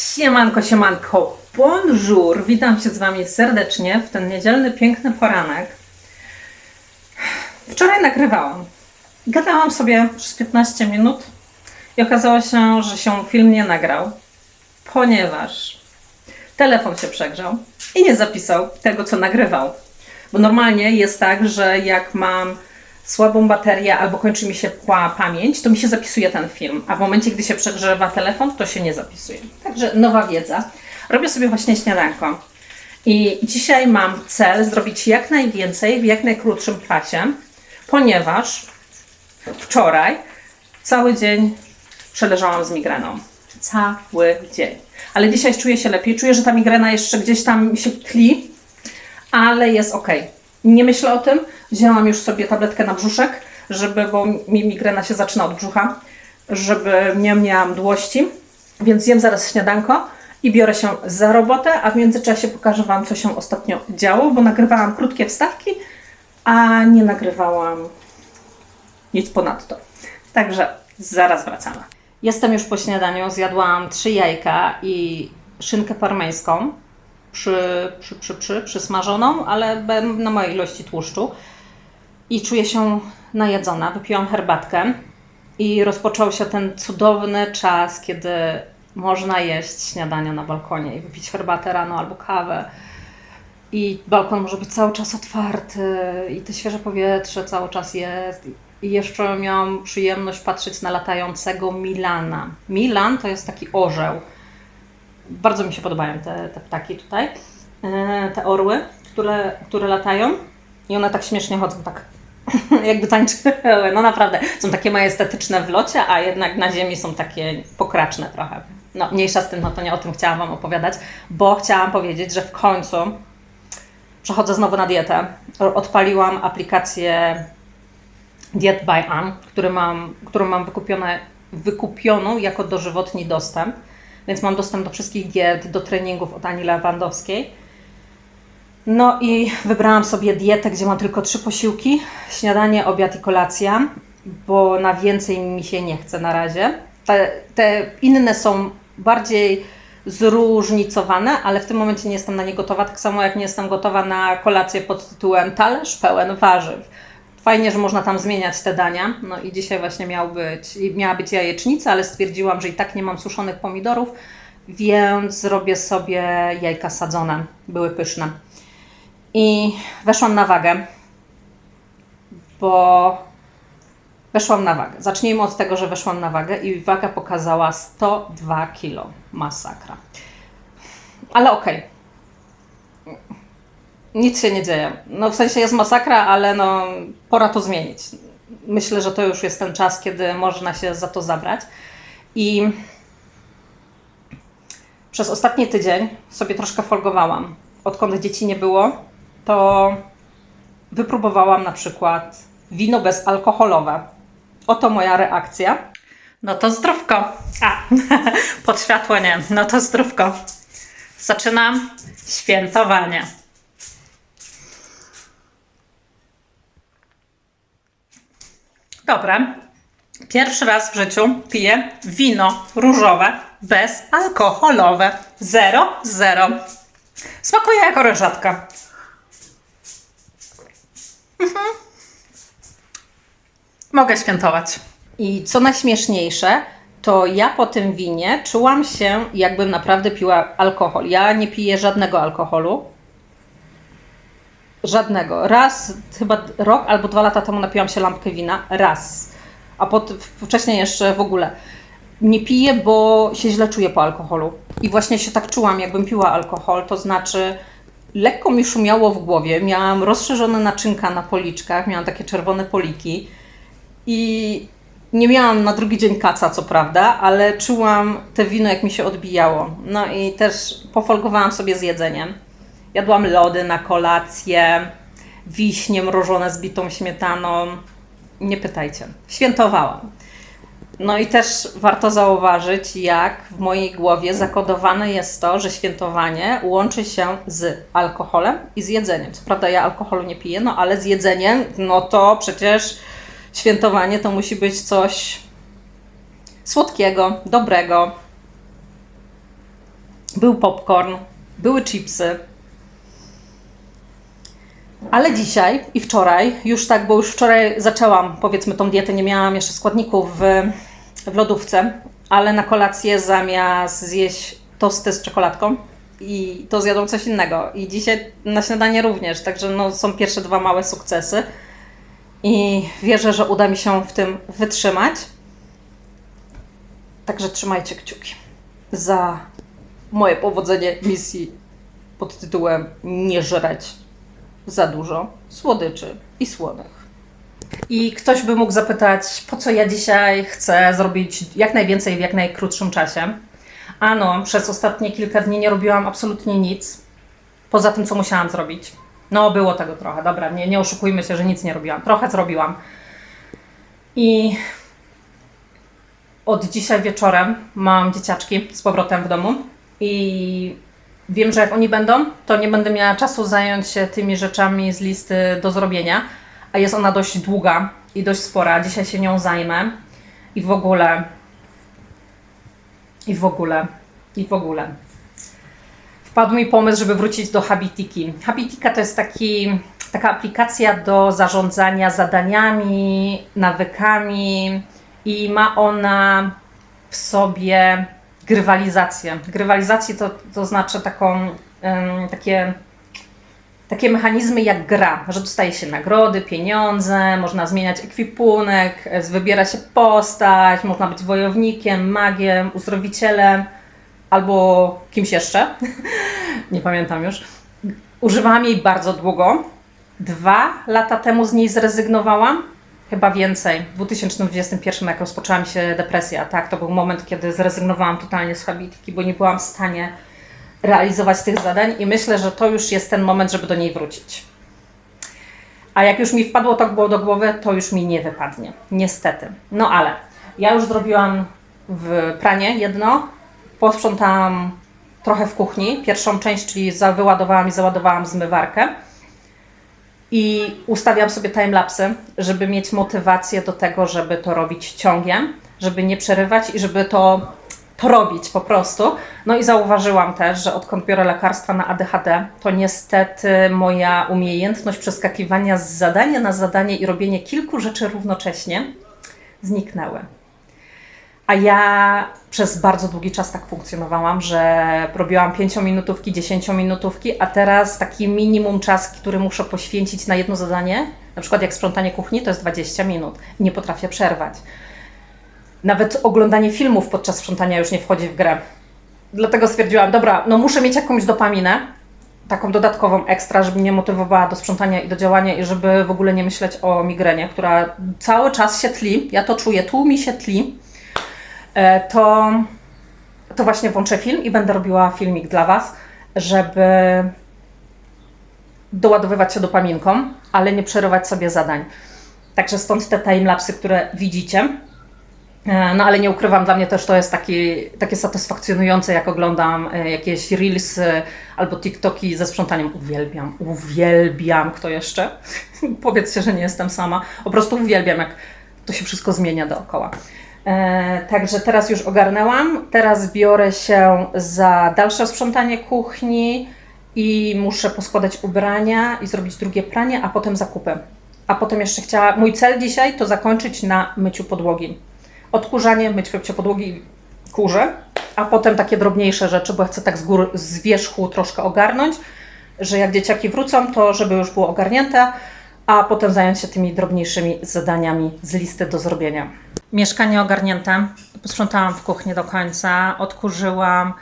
Siemanko, siemanko, bonjour, witam się z Wami serdecznie w ten niedzielny, piękny poranek. Wczoraj nagrywałam. Gadałam sobie przez 15 minut i okazało się, że się film nie nagrał, ponieważ telefon się przegrzał i nie zapisał tego, co nagrywał. Bo normalnie jest tak, że jak mam słabą baterię albo kończy mi się pamięć, to mi się zapisuje ten film, a w momencie, gdy się przegrzewa telefon, to się nie zapisuje. Także nowa wiedza. Robię sobie właśnie śniadanko. I dzisiaj mam cel zrobić jak najwięcej w jak najkrótszym czasie, ponieważ wczoraj cały dzień przeleżałam z migreną. Cały dzień. Ale dzisiaj czuję się lepiej. Czuję, że ta migrena jeszcze gdzieś tam się tli, ale jest ok. Nie myślę o tym. Wzięłam już sobie tabletkę na brzuszek, żeby, bo mi migrena się zaczyna od brzucha, żeby nie miałam mdłości. Więc jem zaraz śniadanko i biorę się za robotę, a w międzyczasie pokażę Wam, co się ostatnio działo, bo nagrywałam krótkie wstawki, a nie nagrywałam nic ponadto. Także zaraz wracamy. Jestem już po śniadaniu, zjadłam trzy jajka i szynkę parmeńską przy, przy, przy, przy, przysmażoną, ale na małej ilości tłuszczu. I czuję się najedzona. Wypiłam herbatkę i rozpoczął się ten cudowny czas, kiedy można jeść śniadania na balkonie i wypić herbatę rano albo kawę. I balkon może być cały czas otwarty, i to świeże powietrze cały czas jest. I jeszcze miałam przyjemność patrzeć na latającego Milana. Milan to jest taki orzeł. Bardzo mi się podobają te, te ptaki tutaj, e, te orły, które, które latają. I one tak śmiesznie chodzą, tak jakby tańczyły. No naprawdę, są takie majestetyczne w locie, a jednak na ziemi są takie pokraczne trochę. No, mniejsza z tym, no to nie o tym chciałam Wam opowiadać, bo chciałam powiedzieć, że w końcu przechodzę znowu na dietę. Odpaliłam aplikację Diet by Ann, mam, którą mam wykupione, wykupioną jako dożywotni dostęp. Więc mam dostęp do wszystkich diet, do treningów od Ani Lewandowskiej. No i wybrałam sobie dietę, gdzie mam tylko trzy posiłki: śniadanie, obiad i kolacja, bo na więcej mi się nie chce na razie. Te, te inne są bardziej zróżnicowane, ale w tym momencie nie jestem na nie gotowa, tak samo jak nie jestem gotowa na kolację pod tytułem talerz pełen warzyw. Fajnie, że można tam zmieniać te dania. No i dzisiaj właśnie miał być, miała być jajecznica, ale stwierdziłam, że i tak nie mam suszonych pomidorów, więc zrobię sobie jajka sadzone. Były pyszne. I weszłam na wagę, bo weszłam na wagę. Zacznijmy od tego, że weszłam na wagę i waga pokazała 102 kg. Masakra. Ale okej. Nic się nie dzieje. No w sensie jest masakra, ale no pora to zmienić. Myślę, że to już jest ten czas, kiedy można się za to zabrać. I przez ostatni tydzień sobie troszkę folgowałam. Odkąd dzieci nie było, to wypróbowałam na przykład wino bezalkoholowe. Oto moja reakcja. No to zdrówko. A, pod światło nie. No to zdrówko. Zaczynam świętowanie. Dobra. Pierwszy raz w życiu piję wino różowe bezalkoholowe. Zero, zero. Smakuje jak orężatka. Mhm. Mogę świętować. I co najśmieszniejsze, to ja po tym winie czułam się, jakbym naprawdę piła alkohol. Ja nie piję żadnego alkoholu. Żadnego. Raz, chyba rok albo dwa lata temu napiłam się lampkę wina. Raz. A pot, wcześniej jeszcze w ogóle. Nie piję, bo się źle czuję po alkoholu. I właśnie się tak czułam, jakbym piła alkohol. To znaczy, lekko mi szumiało w głowie. Miałam rozszerzone naczynka na policzkach, miałam takie czerwone poliki. I nie miałam na drugi dzień kaca, co prawda, ale czułam te wino, jak mi się odbijało. No i też pofolgowałam sobie z jedzeniem. Jadłam lody na kolację, wiśnie mrożone z bitą śmietaną. Nie pytajcie. Świętowałam. No i też warto zauważyć, jak w mojej głowie zakodowane jest to, że świętowanie łączy się z alkoholem i z jedzeniem. Co prawda ja alkoholu nie piję, no ale z jedzeniem, no to przecież świętowanie to musi być coś słodkiego, dobrego. był popcorn, były chipsy. Ale dzisiaj i wczoraj, już tak, bo już wczoraj zaczęłam, powiedzmy, tą dietę, nie miałam jeszcze składników w, w lodówce, ale na kolację zamiast zjeść tosty z czekoladką i to zjadłam coś innego. I dzisiaj na śniadanie również, także no, są pierwsze dwa małe sukcesy. I wierzę, że uda mi się w tym wytrzymać. Także trzymajcie kciuki za moje powodzenie misji pod tytułem Nie żreć za dużo słodyczy i słonych. I ktoś by mógł zapytać, po co ja dzisiaj chcę zrobić jak najwięcej w jak najkrótszym czasie. Ano, przez ostatnie kilka dni nie robiłam absolutnie nic, poza tym, co musiałam zrobić. No, było tego trochę, dobra, nie, nie oszukujmy się, że nic nie robiłam. Trochę zrobiłam. I od dzisiaj wieczorem mam dzieciaczki z powrotem w domu i wiem, że jak oni będą, to nie będę miała czasu zająć się tymi rzeczami z listy do zrobienia, a jest ona dość długa i dość spora. Dzisiaj się nią zajmę i w ogóle, i w ogóle, i w ogóle. Wpadł mi pomysł, żeby wrócić do Habitiki. Habitika to jest taki, taka aplikacja do zarządzania zadaniami, nawykami i ma ona w sobie grywalizację. Grywalizację to, to znaczy taką, em, takie, takie mechanizmy jak gra, że dostaje się nagrody, pieniądze, można zmieniać ekwipunek, e, wybiera się postać, można być wojownikiem, magiem, uzdrowicielem albo kimś jeszcze. Nie pamiętam już. Używałam jej bardzo długo. Dwa lata temu z niej zrezygnowałam. Chyba więcej. W 2021 jak rozpoczęła mi się depresja, tak, to był moment, kiedy zrezygnowałam totalnie z habitiki, bo nie byłam w stanie realizować tych zadań i myślę, że to już jest ten moment, żeby do niej wrócić. A jak już mi wpadło to było do głowy, to już mi nie wypadnie. Niestety. No ale ja już zrobiłam w pranie jedno, posprzątałam trochę w kuchni, pierwszą część, czyli wyładowałam i załadowałam zmywarkę. I ustawiam sobie timelapsy, żeby mieć motywację do tego, żeby to robić ciągiem, żeby nie przerywać i żeby to, to robić po prostu. No i zauważyłam też, że odkąd biorę lekarstwa na ADHD, to niestety moja umiejętność przeskakiwania z zadania na zadanie i robienie kilku rzeczy równocześnie zniknęły. A ja przez bardzo długi czas tak funkcjonowałam, że robiłam 5-minutówki, 10-minutówki, a teraz taki minimum czas, który muszę poświęcić na jedno zadanie, na przykład jak sprzątanie kuchni, to jest 20 minut. Nie potrafię przerwać. Nawet oglądanie filmów podczas sprzątania już nie wchodzi w grę. Dlatego stwierdziłam, dobra, no muszę mieć jakąś dopaminę, taką dodatkową ekstra, żeby mnie motywowała do sprzątania i do działania i żeby w ogóle nie myśleć o migrenie, która cały czas się tli. Ja to czuję, tu mi się tli e, to, to właśnie włączę film i będę robiła filmik dla Was, żeby doładowywać się dopaminką, ale nie przerywać sobie zadań. Także stąd te timelapsy, które widzicie. E, No ale nie ukrywam, dla mnie też to jest taki, takie satysfakcjonujące, jak oglądam e, jakieś reelsy albo TikToki ze sprzątaniem. Uwielbiam, uwielbiam. Kto jeszcze? Powiedzcie, że nie jestem sama. Po prostu uwielbiam, jak to się wszystko zmienia dookoła. E, także teraz już ogarnęłam. Teraz biorę się za dalsze sprzątanie kuchni i muszę poskładać ubrania i zrobić drugie pranie, a potem zakupy. A potem jeszcze chciała. Mój cel dzisiaj to zakończyć na myciu podłogi. Odkurzanie, myć mycie podłogi, kurzę, a potem takie drobniejsze rzeczy, bo chcę tak z góry, z wierzchu troszkę ogarnąć, że jak dzieciaki wrócą, to żeby już było ogarnięte, a potem zająć się tymi drobniejszymi zadaniami z listy do zrobienia. Mieszkanie ogarnięte. Posprzątałam w kuchni do końca, odkurzyłam,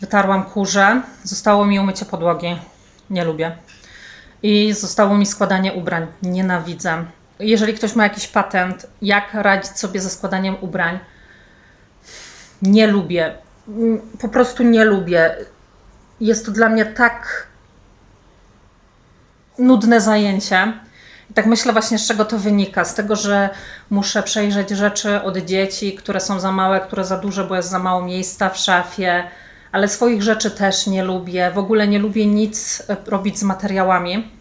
wytarłam kurze. Zostało mi umycie podłogi. Nie lubię. I zostało mi składanie ubrań. Nienawidzę. Jeżeli ktoś ma jakiś patent, jak radzić sobie ze składaniem ubrań, nie lubię. Mm, Po prostu nie lubię. Jest to dla mnie tak nudne zajęcie. I tak myślę właśnie, z czego to wynika. Z tego, że muszę przejrzeć rzeczy od dzieci, które są za małe, które za duże, bo jest za mało miejsca w szafie, ale swoich rzeczy też nie lubię. W ogóle nie lubię nic e, robić z materiałami.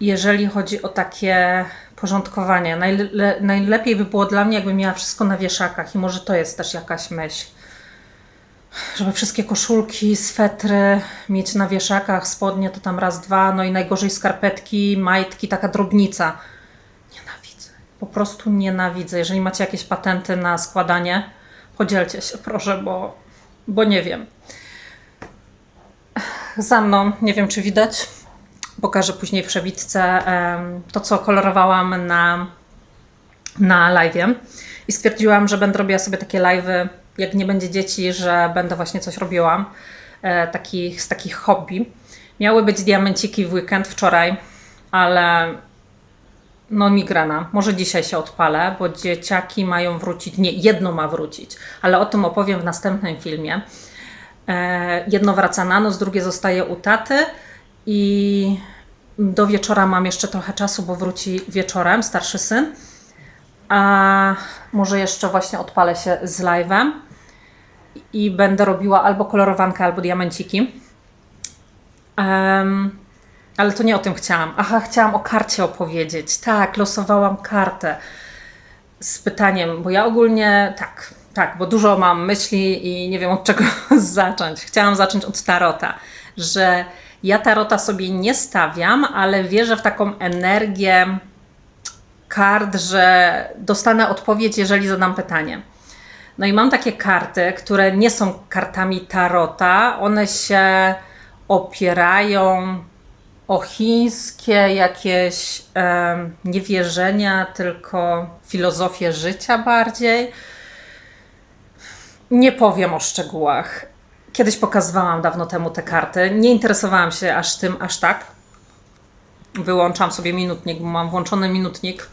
Jeżeli chodzi o takie porządkowanie, najle, najlepiej by było dla mnie, jakbym miała wszystko na wieszakach, i może to jest też jakaś myśl. żeby wszystkie koszulki, swetry mieć na wieszakach, spodnie to tam raz, dwa, no i najgorzej skarpetki, majtki, taka drobnica. Nienawidzę. Po prostu nienawidzę. Jeżeli macie jakieś patenty na składanie, podzielcie się proszę, bo, bo nie wiem. Za mną, nie wiem czy widać, pokażę później w przebitce to, co kolorowałam na, na live'ie. I stwierdziłam, że będę robiła sobie takie live'y, jak nie będzie dzieci, że będę właśnie coś robiła e, takich, z takich hobby. Miały być diamenciki w weekend wczoraj, ale no migrena. Może dzisiaj się odpalę, bo dzieciaki mają wrócić. Nie, jedno ma wrócić, ale o tym opowiem w następnym filmie. E, jedno wraca na noc, drugie zostaje u taty i do wieczora mam jeszcze trochę czasu, bo wróci wieczorem starszy syn. A może jeszcze właśnie odpalę się z live'em i będę robiła albo kolorowankę, albo diamenciki. Em, ale to nie o tym chciałam. Aha, chciałam o karcie opowiedzieć. Tak, losowałam kartę z pytaniem, bo ja ogólnie tak, tak, bo dużo mam myśli i nie wiem od czego zacząć. Chciałam zacząć od tarota, że ja tarota sobie nie stawiam, ale wierzę w taką energię kart, że dostanę odpowiedź, jeżeli zadam pytanie. No i mam takie karty, które nie są kartami tarota. One się opierają o chińskie jakieś em, nie wierzenia, tylko filozofię życia bardziej. Nie powiem o szczegółach. Kiedyś pokazywałam dawno temu te karty. Nie interesowałam się aż tym, aż tak. Wyłączam sobie minutnik, bo mam włączony minutnik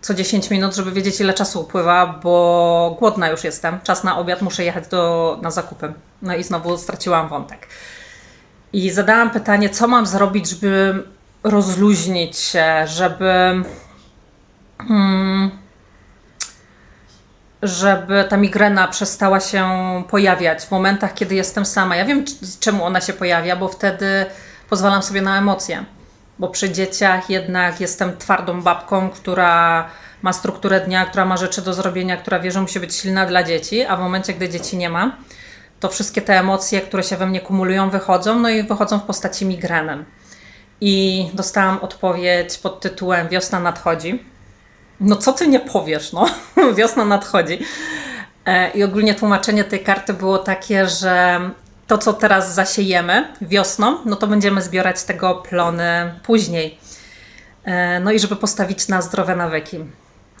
co 10 minut, żeby wiedzieć, ile czasu upływa, bo głodna już jestem. Czas na obiad, muszę jechać do, na zakupy. No i znowu straciłam wątek. I zadałam pytanie, co mam zrobić, żeby rozluźnić się, żeby. Hmm, żeby ta migrena przestała się pojawiać w momentach, kiedy jestem sama. Ja wiem, czemu ona się pojawia, bo wtedy pozwalam sobie na emocje. Bo przy dzieciach jednak jestem twardą babką, która ma strukturę dnia, która ma rzeczy do zrobienia, która wie, że musi być silna dla dzieci, a w momencie, gdy dzieci nie ma, to wszystkie te emocje, które się we mnie kumulują, wychodzą, no i wychodzą w postaci migreny. I dostałam odpowiedź pod tytułem Wiosna nadchodzi. No co ty nie powiesz, no? Wiosna nadchodzi. E, I ogólnie tłumaczenie tej karty było takie, że to, co teraz zasiejemy wiosną, no to będziemy zbierać tego plony później. E, No i żeby postawić na zdrowe nawyki.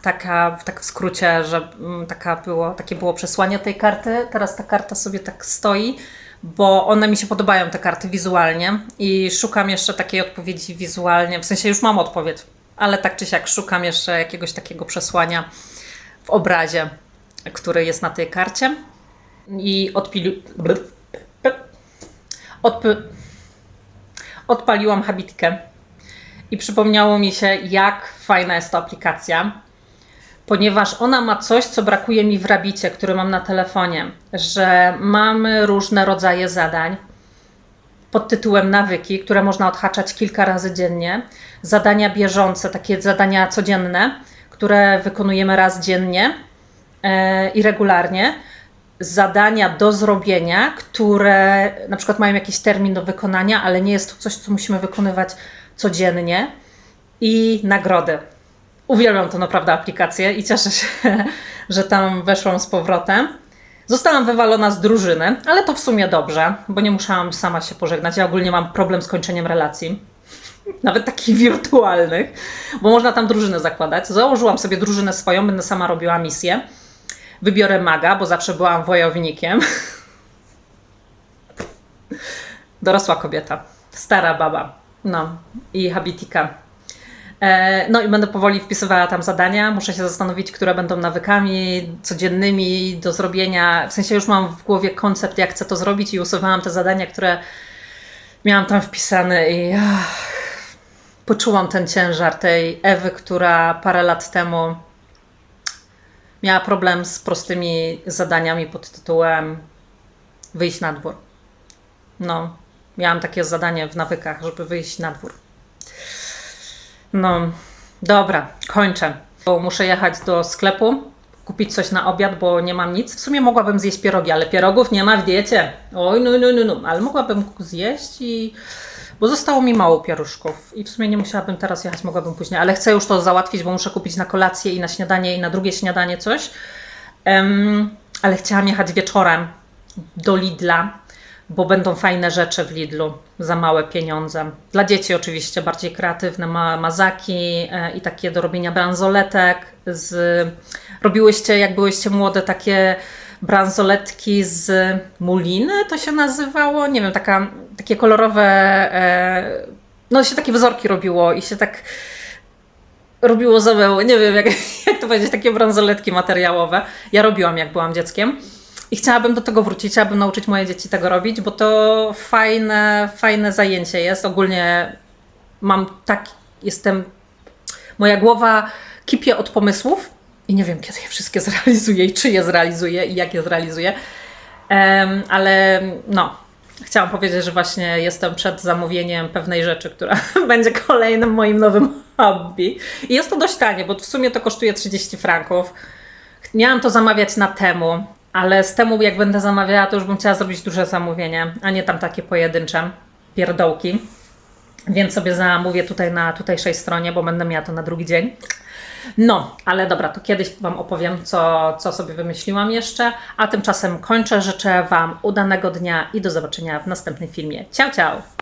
Taka, tak w skrócie, że mm, taka było, takie było przesłanie tej karty. Teraz ta karta sobie tak stoi, bo one mi się podobają, te karty wizualnie i szukam jeszcze takiej odpowiedzi wizualnie. W sensie już mam odpowiedź, ale tak czy siak szukam jeszcze jakiegoś takiego przesłania w obrazie, który jest na tej karcie. I odpili... Odpy... Odpaliłam habitkę i przypomniało mi się, jak fajna jest to aplikacja, ponieważ ona ma coś, co brakuje mi w Rabicie, który mam na telefonie, że mamy różne rodzaje zadań pod tytułem nawyki, które można odhaczać kilka razy dziennie, zadania bieżące, takie zadania codzienne, które wykonujemy raz dziennie e, i regularnie, zadania do zrobienia, które na przykład mają jakiś termin do wykonania, ale nie jest to coś, co musimy wykonywać codziennie i nagrody. Uwielbiam to naprawdę aplikację i cieszę się, że tam weszłam z powrotem. Zostałam wywalona z drużyny, ale to w sumie dobrze, bo nie musiałam sama się pożegnać. Ja ogólnie mam problem z kończeniem relacji, nawet takich wirtualnych, bo można tam drużynę zakładać. Założyłam sobie drużynę swoją, będę sama robiła misję. Wybiorę maga, bo zawsze byłam wojownikiem. Dorosła kobieta, stara baba, no i habitika. E, No i będę powoli wpisywała tam zadania. Muszę się zastanowić, które będą nawykami codziennymi do zrobienia. W sensie już mam w głowie koncept, jak chcę to zrobić i usuwałam te zadania, które miałam tam wpisane i poczułam ten ciężar tej Ewy, która parę lat temu miała problem z prostymi zadaniami pod tytułem wyjść na dwór. No, miałam takie zadanie w nawykach, żeby wyjść na dwór. No, dobra, kończę. Bo muszę jechać do sklepu, kupić coś na obiad, bo nie mam nic. W sumie mogłabym zjeść pierogi, ale pierogów nie ma w diecie. Oj, no, no, no, no. Ale mogłabym zjeść i... Bo zostało mi mało pieruszków i w sumie nie musiałabym teraz jechać, mogłabym później, ale chcę już to załatwić, bo muszę kupić na kolację i na śniadanie i na drugie śniadanie coś. Em, ale chciałam jechać wieczorem do Lidla, bo będą fajne rzeczy w Lidlu za małe pieniądze. Dla dzieci oczywiście bardziej kreatywne ma mazaki e, i takie do robienia bransoletek. Z... Robiłyście, jak byłyście młode, takie bransoletki z muliny, to się nazywało? Nie wiem, taka, takie kolorowe, e, no się takie wzorki robiło i się tak robiło zaweł, nie wiem jak, jak to powiedzieć, takie bransoletki materiałowe. Ja robiłam jak byłam dzieckiem. I chciałabym do tego wrócić, chciałabym nauczyć moje dzieci tego robić, bo to fajne, fajne zajęcie jest. Ogólnie mam tak, jestem, moja głowa kipie od pomysłów i nie wiem, kiedy je wszystkie zrealizuję i czy je zrealizuję i jak je zrealizuję. Em, ale no, chciałam powiedzieć, że właśnie jestem przed zamówieniem pewnej rzeczy, która będzie kolejnym moim nowym hobby. I jest to dość tanie, bo w sumie to kosztuje 30 franków. Miałam to zamawiać na temu, ale z temu jak będę zamawiała, to już bym chciała zrobić duże zamówienie, a nie tam takie pojedyncze pierdołki. Więc sobie zamówię tutaj na tutejszej stronie, bo będę miała to na drugi dzień. No, ale dobra, to kiedyś Wam opowiem, co, co sobie wymyśliłam jeszcze. A tymczasem kończę. Życzę Wam udanego dnia i do zobaczenia w następnym filmie. Ciao, ciao!